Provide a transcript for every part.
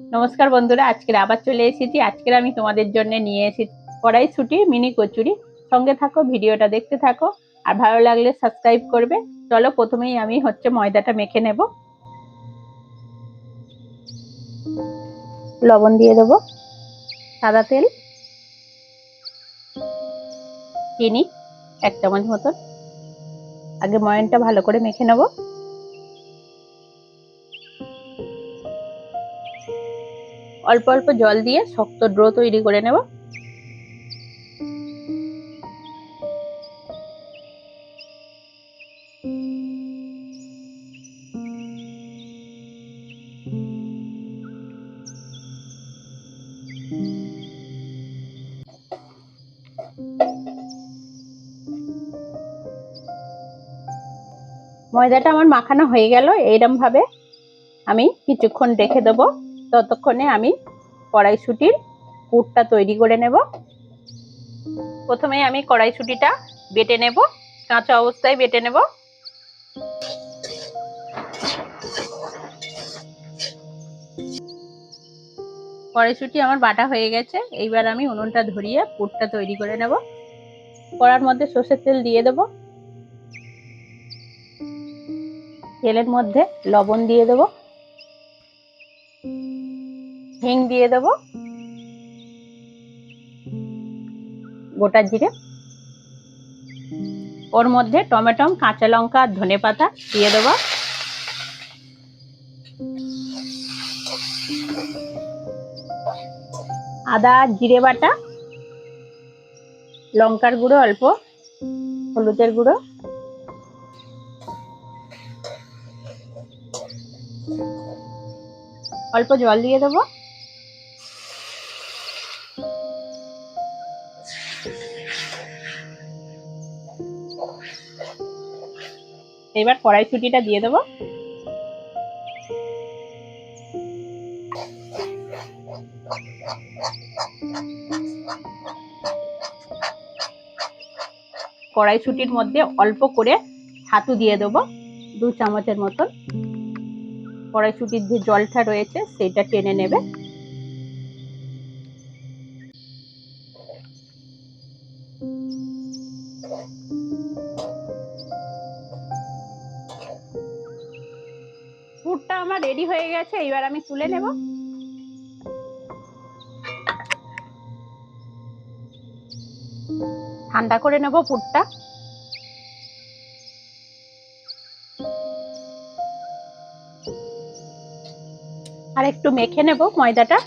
নমস্কার বন্ধুরা, আজকের আবার চলে এসেছি। আজকের আমি তোমাদের জন্য নিয়ে এসেছি কড়াইশুটি মিনি কচুরি। সঙ্গে থাকো, ভিডিওটা দেখতে থাকো। আর ভালো লাগলে সাবস্ক্রাইব করবে। চলো প্রথমেই আমি হচ্ছে ময়দাটা মেখে নেব। লবণ দিয়ে দেবো। সাদা তেল। চিনি, এক চামচ মতন। আগে ময়নটা ভালো করে মেখে নেব। অল্প অল্প জল দিয়ে শক্ত ড্রো তৈরি করে নেব। ময়দাটা আমার মাখানো হয়ে গেল। এইরকম ভাবে আমি কিছুক্ষণ রেখে দেবো। ততক্ষণে আমি কড়াইশুটির পুরটা তৈরি করে নেব। প্রথমে আমি কড়াইশুটিটা বেটে নেব, কাঁচা অবস্থায় বেটে নেব। কড়াইশুটি আমার বাটা হয়ে গেছে, এইবার আমি উনুনটা ধরিয়ে পুরটা তৈরি করে নেব। কড়ার মধ্যে সর্ষের তেল দিয়ে দেব। তেলের মধ্যে লবণ দিয়ে দেবো। হিং দিয়ে দেব। গোটা জিরে। ওর মধ্যে টমেটো, কাঁচা লঙ্কা আর ধনে পাতা দিয়ে দেব। আদা, জিরে বাটা, লঙ্কার গুঁড়ো অল্প, হলুদের গুঁড়ো। অল্প জল দিয়ে দেবো। এবার কড়াইশুটিটা দিয়ে দেবো। কড়াইশুটির মধ্যে অল্প করে ছাতু দিয়ে দেবো, দু চামচের মতন। কড়াইশুটির যে জলটা রয়েছে, সেটা টেনে নেবে। পুরটা আমার রেডি হয়ে গেছে এবার আমি তুলে নেব। ঠান্ডা করে নেব পুরটা। আর একটু মেখে নেব ময়দাটা।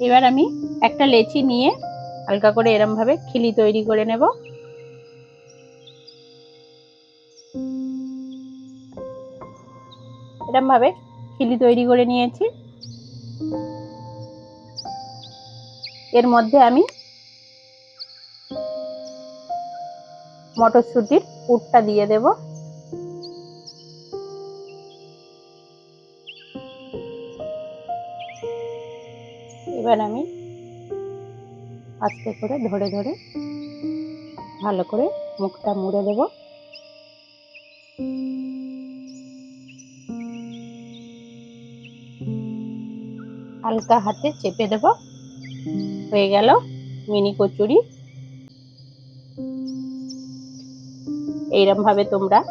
এবার আমি একটা লেচি নিয়ে হালকা করে এরম ভাবে খিলি তৈরি করে নেব। এরম ভাবে খিলি তৈরি করে নিয়েছি। এর মধ্যে আমি মটরশুটির পুরটা দিয়ে দেব। এবার আমি আস্তে করে ধরে ধরে ভালো করে মুখটা মুড়ে দেব। হালকা হাতে চেপে দেব। হয়ে গেল মিনি কচুরি। এইরকম ভাবে তোমরা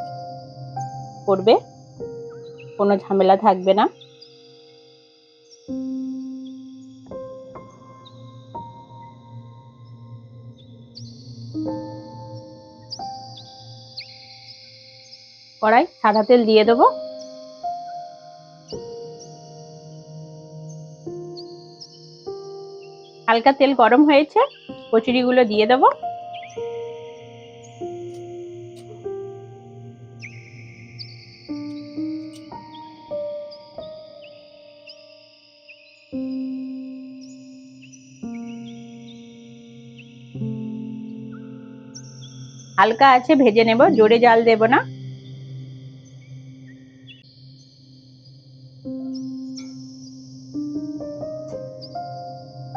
করবে, কোনো ঝামেলা থাকবে না। কড়াই, সাদা তেল দিয়ে দেবো। হালকা তেল গরম হয়েছে, কচুরিগুলো দিয়ে দেবো। হালকা আছে, ভেজে নেব, জোরে জাল দেব না।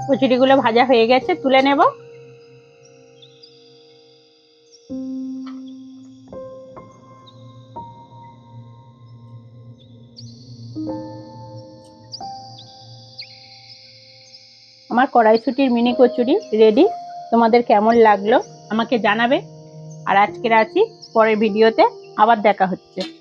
কচুরিগুলো ভাজা হয়ে গেছে, তুলে নেব। আমার কড়াইশুটির মিনি কচুরি রেডি তোমাদের কেমন লাগল আমাকে জানাবে। আর আজকের আছি, পরের ভিডিওতে আবার দেখা হচ্ছে।